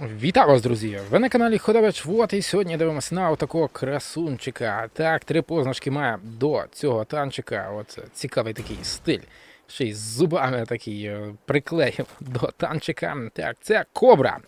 Вітаю вас, друзі! Ви на каналі Ходович Вот і сьогодні дивимося на отакого красунчика. Так, три позначки має до цього танчика. От цікавий такий стиль. Ще й з зубами такий е, приклеїв до танчика. Так, це Кобра.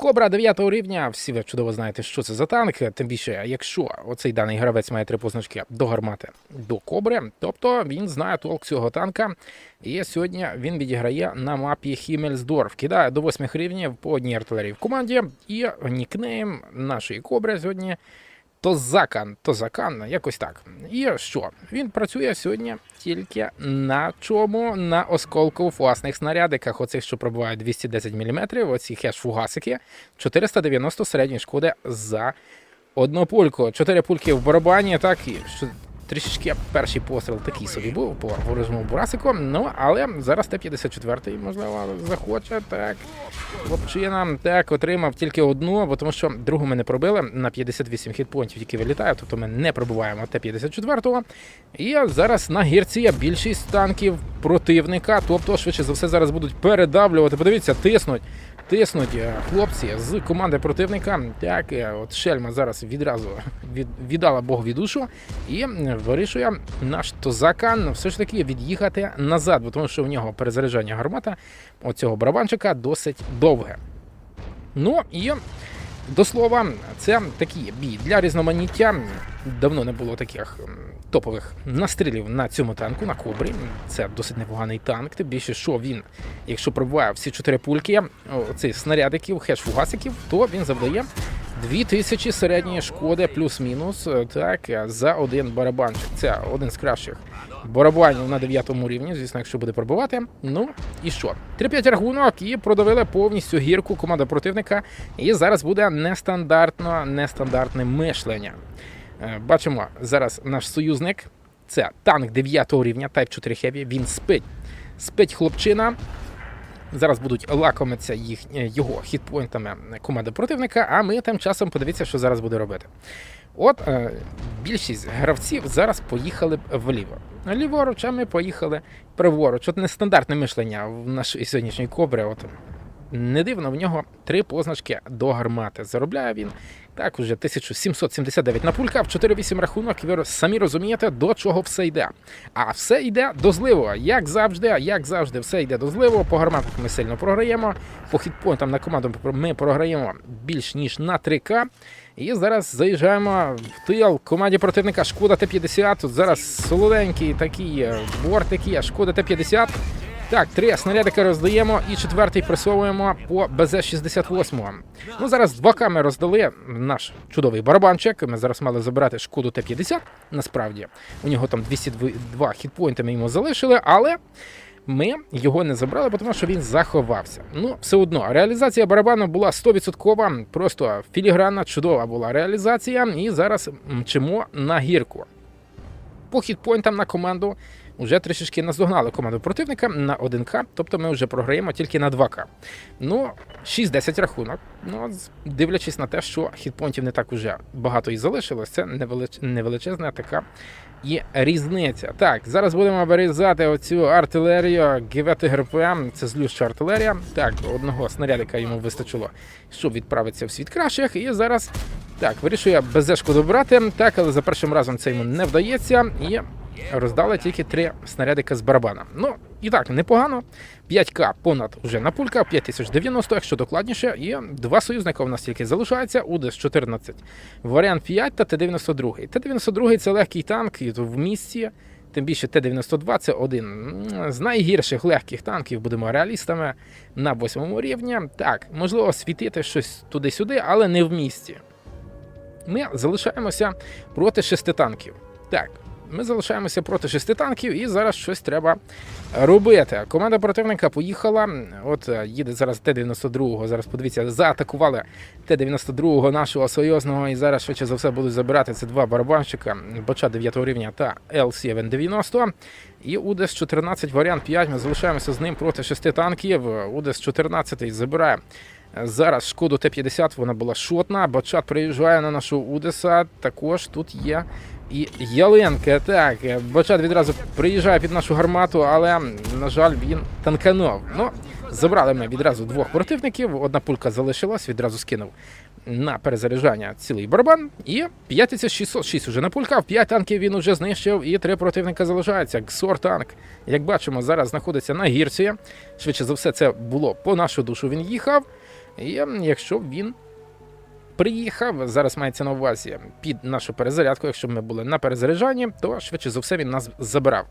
Кобра 9 рівня. Всі ви чудово знаєте, що це за танк. Тим більше, якщо оцей даний гравець має три позначки до гармати до кобри, тобто він знає толк цього танка. І сьогодні він відіграє на мапі Хімельсдорф. Кидає до восьмих рівнів по одній артилерії в команді. І нікнейм нашої кобри сьогодні Тозакан. Тозакан, якось так. І що? Він працює сьогодні тільки на чому? На осколку власних снарядиках, оцих, що пробувають 210 мм, оці хеш-фугасики, 490 середньої шкоди за одну пульку. Чотири пульки в барабані, так і трішечки перший постріл такий собі був по ворожому бурасику. Ну, але зараз Т-54, можливо, захоче. Так, хлопчина так отримав тільки одну, бо тому що другу ми не пробили. На 58 хітпонтів тільки вилітає, тобто ми не пробуваємо Т-54. І зараз на гірці більшість танків противника, тобто, швидше за все, зараз будуть передавлювати. Подивіться, тиснуть. Тиснуть е, хлопці з команди противника. Так, е, от Шельма зараз відразу від, віддала Бог від душу і вирішує наш Тозакан все ж таки від'їхати назад, бо тому що в нього перезаряджання гармата оцього барабанчика досить довге. Ну і до слова, це такий бій для різноманіття. Давно не було таких топових настрілів на цьому танку, на кобрі. Це досить непоганий танк. Тим більше, що він, якщо пробиває всі чотири пульки цих снарядиків, хеш-фугасиків, то він завдає 2000 середньої шкоди плюс-мінус е, так, за один барабанчик. Це один з кращих барабанів на 9 рівні, звісно, якщо буде пробивати. Ну і що? 3-5 рахунок і продавили повністю гірку команда противника. І зараз буде нестандартно, нестандартне мишлення. Е, Бачимо зараз наш союзник. Це танк 9 рівня, Type 4 Heavy. Він спить. Спить хлопчина. Зараз будуть лакомитися їх, е, його хітпойнтами команди противника, а ми тим часом подивіться, що зараз буде робити. От е, більшість гравців зараз поїхали вліво. Ліворуч, а ми поїхали праворуч. От нестандартне мишлення в нашій сьогоднішній кобри. От не дивно, в нього три позначки до гармати. Заробляє він так уже 1779 на пулька, в 4-8 рахунок, ви самі розумієте, до чого все йде. А все йде до зливу. Як завжди, як завжди, все йде до зливу. По гарматах ми сильно програємо. По хітпойнтам на команду ми програємо більш ніж на 3К. І зараз заїжджаємо в тил команді противника Шкода Т-50. Тут зараз солоденький такий е, бортик є, Шкода Т-50. Так, три снарядики роздаємо і четвертий пресовуємо по БЗ-68. Ну, зараз два ками роздали наш чудовий барабанчик. Ми зараз мали забирати шкоду Т-50. Насправді, у нього там 202 хітпойнти ми йому залишили, але ми його не забрали, тому що він заховався. Ну, все одно, реалізація барабану була 100%, просто філігранна, чудова була реалізація. І зараз мчимо на гірку. По хітпойнтам на команду вже трішечки наздогнали команду противника на 1К, тобто ми вже програємо тільки на 2К. Ну, 6-10 рахунок. Ну, дивлячись на те, що хітпойнтів не так уже багато і залишилось, це невелич... невеличезна така і різниця. Так, зараз будемо вирізати оцю артилерію ГВТ ГРП. Це злюща артилерія. Так, одного снарядика йому вистачило, щоб відправитися в світ кращих. І зараз так, вирішує безешку добрати. Так, але за першим разом це йому не вдається. І роздали тільки три снарядика з барабана. Ну, і так, непогано. 5К понад уже на пулька, 5090, якщо докладніше. І два союзника у нас тільки залишаються. УДС-14, варіант 5 та Т-92. Т-92 це легкий танк в місті. Тим більше Т-92 це один з найгірших легких танків, будемо реалістами на восьмому рівні. Так, можливо, світити щось туди-сюди, але не в місті. Ми залишаємося проти шести танків. Так, ми залишаємося проти шести танків, і зараз щось треба робити. Команда противника поїхала. От е, їде зараз Т-92. Зараз подивіться, заатакували Т-92 нашого союзного. І зараз швидше за все будуть забирати це два барабанщика Бача 9 рівня та Л-790. І УДС-14 варіант 5. Ми залишаємося з ним проти шести танків. УДС-14 забирає Зараз шкоду Т-50, вона була шотна. Бачат приїжджає на нашу Удеса. Також тут є і Яленка. Так, Бачат відразу приїжджає під нашу гармату, але, на жаль, він танканув. Ну, забрали ми відразу двох противників. Одна пулька залишилась, відразу скинув на перезаряджання цілий барабан. І п'ятиця 606 уже напулькав, 5 танків він уже знищив, і три противника залишаються. Ксор танк, як бачимо, зараз знаходиться на гірці. Швидше за все, це було по нашу душу. Він їхав. І якщо б він приїхав, зараз мається на увазі під нашу перезарядку, якщо б ми були на перезаряджанні, то швидше за все він нас забирав.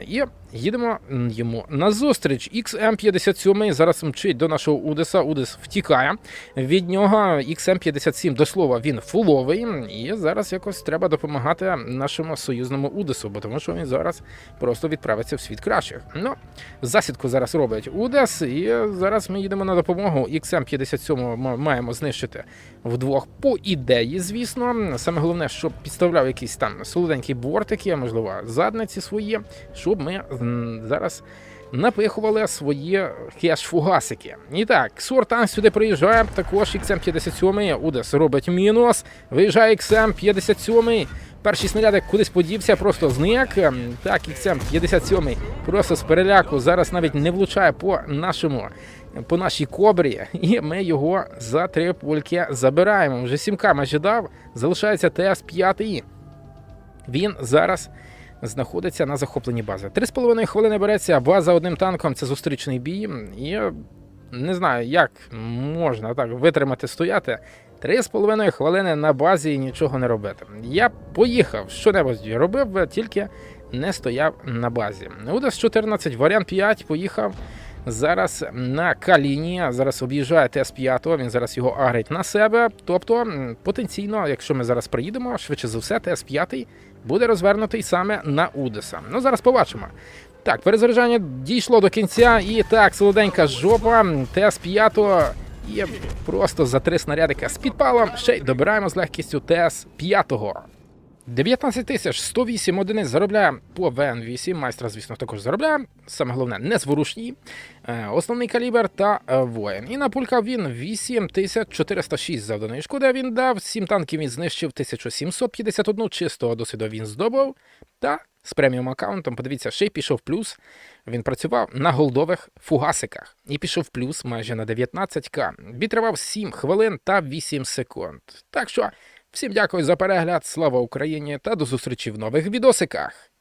І їдемо йому на зустріч. XM57 зараз мчить до нашого Удеса. Удес втікає від нього. XM57, до слова, він фуловий. І зараз якось треба допомагати нашому союзному Удесу, бо тому що він зараз просто відправиться в світ кращих. Ну, засідку зараз робить Удес, і зараз ми їдемо на допомогу. XM57 ми маємо знищити вдвох. По ідеї, звісно. Саме головне, щоб підставляв якісь там солоденькі бортики, можливо, задниці свої, щоб ми зараз напихували свої кеш-фугасики. І так, Сортан сюди приїжджає, також XM57, Удес робить мінус, виїжджає XM57, перший снаряд кудись подівся, просто зник. Ем, Так, XM57 просто з переляку зараз навіть не влучає по нашому. По нашій кобрі, і ми його за три пульки забираємо. Вже сімка майже дав. Залишається ТС-5. Він зараз знаходиться на захопленні бази. Три з половиною хвилини береться база одним танком. Це зустрічний бій. І не знаю, як можна так витримати стояти. Три з половиною хвилини на базі і нічого не робити. Я поїхав, що-небудь робив, тільки не стояв на базі. Удас 14, варіант 5, поїхав. Зараз на Каліні, зараз об'їжджає ТС-5, він зараз його агрить на себе. Тобто, потенційно, якщо ми зараз приїдемо, швидше за все, ТС-5 буде розвернутий саме на Удеса. Ну, зараз побачимо. Так, перезаряджання дійшло до кінця, і так, солоденька жопа, ТС-5 і просто за три снарядика з підпалом ще й добираємо з легкістю ТС-5. 19 тисяч 108 одиниць заробляє по ВН8. Майстра, звісно, також заробляє. Саме головне, не зворушні. Е, Основний калібр та е, воїн. І напулькав він 8406 завданої шкоди. Він дав 7 танків. Він знищив 1751 чистого досвіду він здобув. Та з преміум аккаунтом, подивіться, ще й пішов плюс. Він працював на голдових фугасиках і пішов плюс майже на 19к. Бій тривав 7 хвилин та 8 секунд. Так що. Всім дякую за перегляд, слава Україні та до зустрічі в нових відосиках.